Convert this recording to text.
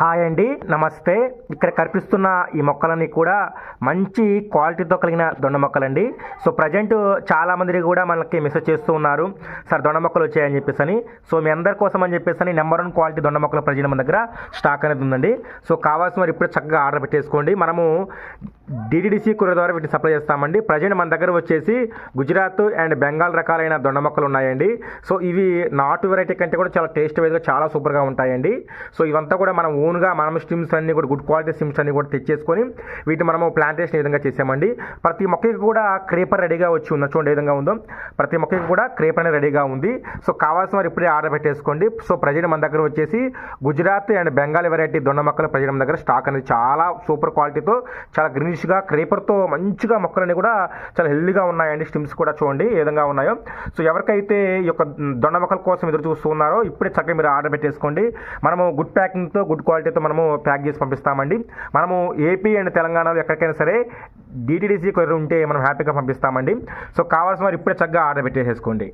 Hi అండి నమస్తే. ఇక్కడ కనిపిస్తున్న ఈ మొక్కలన్నీ కూడా మంచి క్వాలిటీతో కలిగిన దొండ మొక్కలండి. సో ప్రజెంట్ చాలామంది కూడా మనకి మెసేజ్ చేస్తూ ఉన్నారు. సార్ దొండ మొక్కలు వచ్చాయని చెప్పేసి అని సో మీ అందరి కోసం అని చెప్పేసి అని నెంబర్ వన్ క్వాలిటీ దొండ మొక్కల ప్రజెంట్ మన దగ్గర స్టాక్ అనేది ఉందండి. సో కావాల్సిన వారు ఇప్పుడు చక్కగా ఆర్డర్ పెట్టేసుకోండి. మనము డిడిడిసి కూర ద్వారా వీటిని సప్లై చేస్తామండి. ప్రజెంట్ మన దగ్గర వచ్చేసి గుజరాత్ అండ్ బెంగాల్ రకాలైన దొండ మొక్కలు ఉన్నాయండి. సో ఇవి నాటు వెరైటీ కంటే కూడా చాలా టేస్ట్ వైజ్గా చాలా సూపర్గా ఉంటాయండి. సో ఇవంతా కూడా మనం ఓన్గా మనం స్టిమ్స్ అన్ని కూడా గుడ్ క్వాలిటీ స్టిమ్స్ అన్ని కూడా తెచ్చేసుకొని వీటిని మనము ప్లాంటేషన్ ఈ విధంగా చేసామండి. ప్రతి మొక్కకి కూడా క్రేపర్ రెడీగా వచ్చి ఉన్న చూడండి ఏ విధంగా ఉందో. ప్రతి మొక్కకి కూడా క్రేపర్ అనేది రెడీగా ఉంది. సో కావాల్సిన వారు ఇప్పుడే ఆర్డర్ పెట్టేసుకోండి. సో ప్రజెంట్ మన దగ్గర వచ్చేసి గుజరాత్ అండ్ బెంగాల్ వెరైటీ దొండ మొక్కలు ప్రజెంట్ మన దగ్గర స్టాక్ అనేది చాలా సూపర్ క్వాలిటీతో చాలా గ్రీనిష్గా క్రేపర్తో మంచిగా మొక్కలన్నీ కూడా చాలా హెల్దీగా ఉన్నాయండి. స్టిమ్స్ కూడా చూడండి ఏ విధంగా ఉన్నాయో. సో ఎవరికైతే ఈ యొక్క దొండ మొక్కల కోసం ఎదురు చూస్తున్నారో ఇప్పుడే చక్కగా మీరు ఆర్డర్ పెట్టేసుకోండి. మనము గుడ్ ప్యాకింగ్తో గుడ్ క్వాలిటీతో మనము ప్యాక్ చేసి పంపిస్తామండి. మనము ఏపీ అండ్ తెలంగాణలో ఎక్కడికైనా సరే డిటీడీసీ కొరియర్ ఉంటే మనం హ్యాపీగా పంపిస్తామండి. సో కావాల్సిన వారు ఇప్పుడే చక్కగా ఆర్డర్ పెట్టేసేసుకోండి.